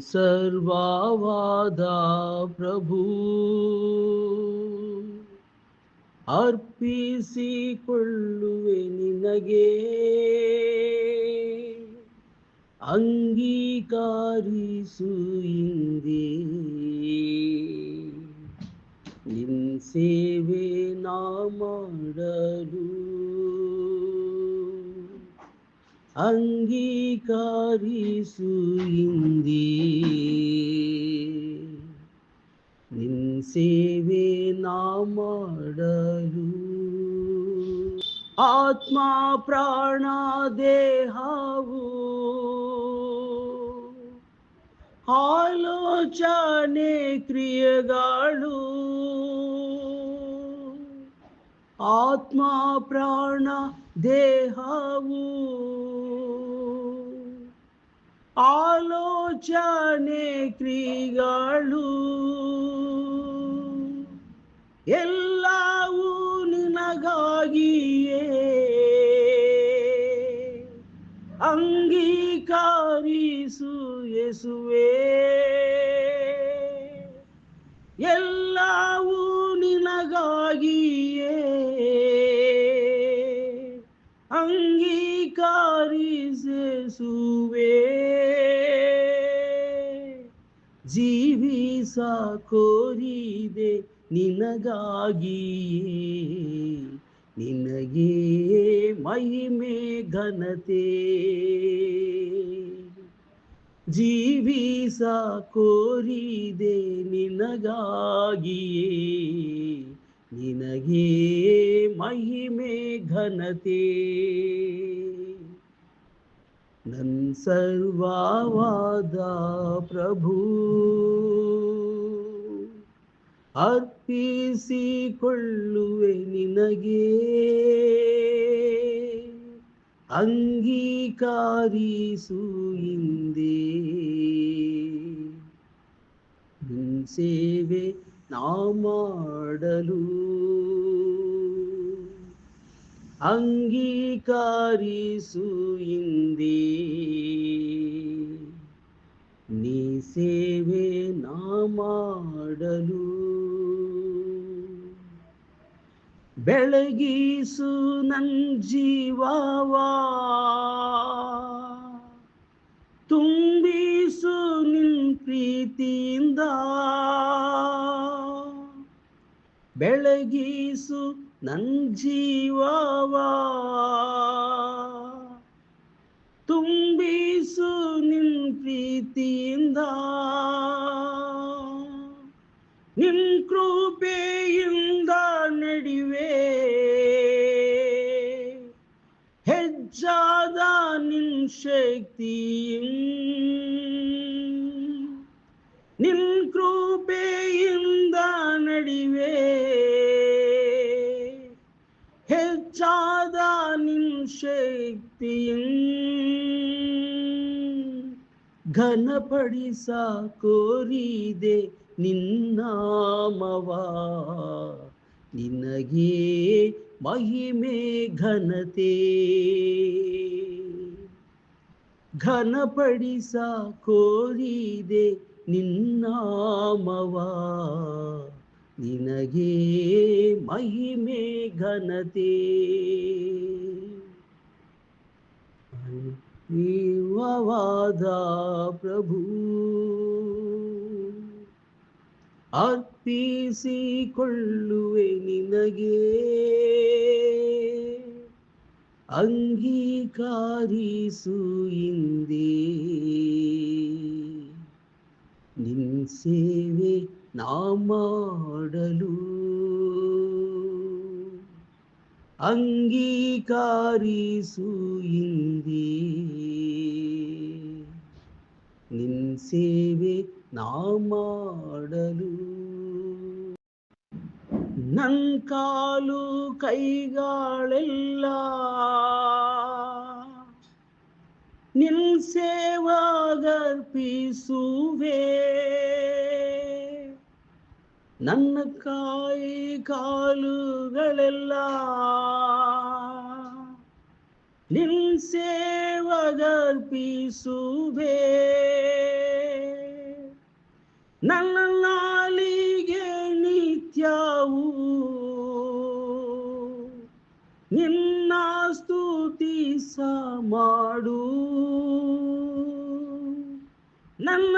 ಸರ್ವವಾದ ಪ್ರಭು. ಅರ್ಪಿಸಿಕೊಳ್ಳುವೆ ನಿನಗೆ. ಅಂಗೀಕಾರಿಸು ಇಂದೇ. ನಿನ್ ಸೇವೆ ನಾ ಅಂಗೀಕಾರಿಸು ಇಂದೇ ನಿನ್ ಸೇವೆ ನಾ ಮಾಡಲು ಆತ್ಮ ಪ್ರಾಣ ದೇಹವು ಆಲೋಚನೆ ಕ್ರಿಯೆಗಳು ಆತ್ಮ ಪ್ರಾಣ ದೇಹವು ಆಲೋಚನೆ ಕ್ರಿಯೆಗಳು ಎಲ್ಲವೂ ನಿನಗಾಗಿಯೇ ಅಂಗೀಕಾರಿಸು ಯೇಸುವೆ ಎಲ್ಲವೂ ನಿನಗಾಗಿಯೇ ಅಂಗೀಕಾರಿಸುವೆ ಜೀವಿಸ ಕೋರಿದೆ ನಿನಗಾಗಿಯೇ. ನಿನಗೆ ಮಹಿಮೆ ಘನತೆ. ಜೀವಿಸ ಕೋರಿದೆ ನಿನಗಾಗಿಯೇ. ನಿನಗೆ ಮಹಿಮೆ ಘನತೆ. ನನ್ ಸರ್ವಾವಾದ ಪ್ರಭು. ಅರ್ಪಿಸಿಕೊಳ್ಳುವೆ ನಿನಗೆ. ಅಂಗೀಕಾರಿಸು ಹಿಂದೆ. ಸೇವೆ ನಾ ಮಾಡಲು. ಅಂಗೀಕಾರಿಸು ಹಿಂದೆ ನೀ ಸೇವೆ ನಾ ಮಾಡಲು. ಬೆಳಗಿಸು ನನ್ ಜೀವವಾ. ತುಂಬಿಸು ನಿನ್ ಪ್ರೀತಿಯಿಂದ. ಬೆಳಗಿಸು ನನ್ ಜೀವವಾ. ತುಂಬಿಸು ನಿನ್ ಪ್ರೀತಿಯಿಂದ. ನಿನ್ ಕೃಪೆಯಿಂದ ನಡಿವೆ. ಹೆಜ್ಜಾದ ನಿನ್ ಶಕ್ತಿಯಿಂದ. ನಿನ್ ನಿನ್ ಶಕ್ತಿ ಘನಪಡಿಸ ಕೋರಿದೆ ನಿನ್ನಾಮವ ನಿನಗೆ ಮಹಿಮೆ ಘನತೆ. ಘನಪಡಿಸ ಕೋರಿದೆ ನಿನ್ನಾಮವ ನಿನಗೆ ಮಹಿಮೆ ಘನತೆ. ನೀವವಾದ ಪ್ರಭು. ಅರ್ಪಿಸಿಕೊಳ್ಳುವೆ ನಿನಗೆ. ಅಂಗೀಕಾರಿಸು ಹಿಂದೆ ನಿನ್ ಸೇವೆ ನಾ ಮಾಡಲು. ಅಂಗೀಕಾರಿಸು ನಿನ್ ಸೇವೆ ನಾ ಮಾಡಲು ನನ್ ಕಾಲು ಕೈಗಳೆಲ್ಲ ನಿನ್ ಸೇವಾಗರ್ಪಿಸುವೆ. ನನ್ನ ಕಾಯಿ ಕಾಲುಗಳೆಲ್ಲ ನಿನ್ ಸೇವಗರ್ಪಿಸುವೆ ನನ್ನ ನಾಲಿಗೆ ನಿತ್ಯವೂ ನಿನ್ನ ಸ್ತುತಿಸ ಮಾಡು. ನನ್ನ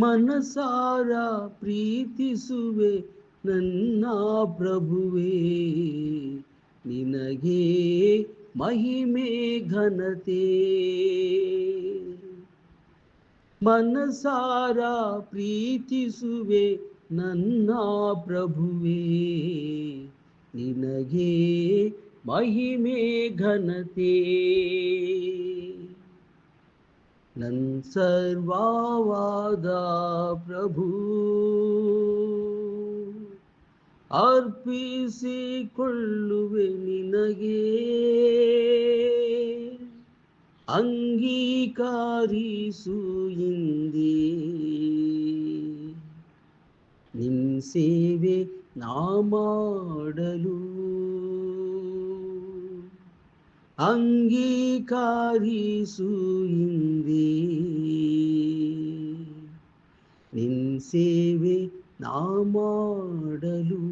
ಮನಸಾರ ಪ್ರೀತಿಸುವೆ ನನ್ನ ಪ್ರಭುವೇ. ನಿನಗೆ ಮಹಿಮೆ ಘನತೆ. ಮನಸಾರ ಪ್ರೀತಿಸುವೆ ನನ್ನ ಪ್ರಭುವೇ. ನಿನಗೆ ಮಹಿಮೆ ಘನತೆ. ನನ್ ಸರ್ವಾವಾದ ಪ್ರಭು. ಅರ್ಪಿಸಿಕೊಳ್ಳುವೆ ನಿನಗೆ. ಅಂಗೀಕಾರಿಸು ಇಂದೇ. ನಿನ್ ಸೇವೆ ನಾ ಮಾಡಲು. ಅಂಗೀಕಾರಿಸು ಇಂದೇ ನಿನ್ ಸೇವೆ ನಾ ಮಾಡಲು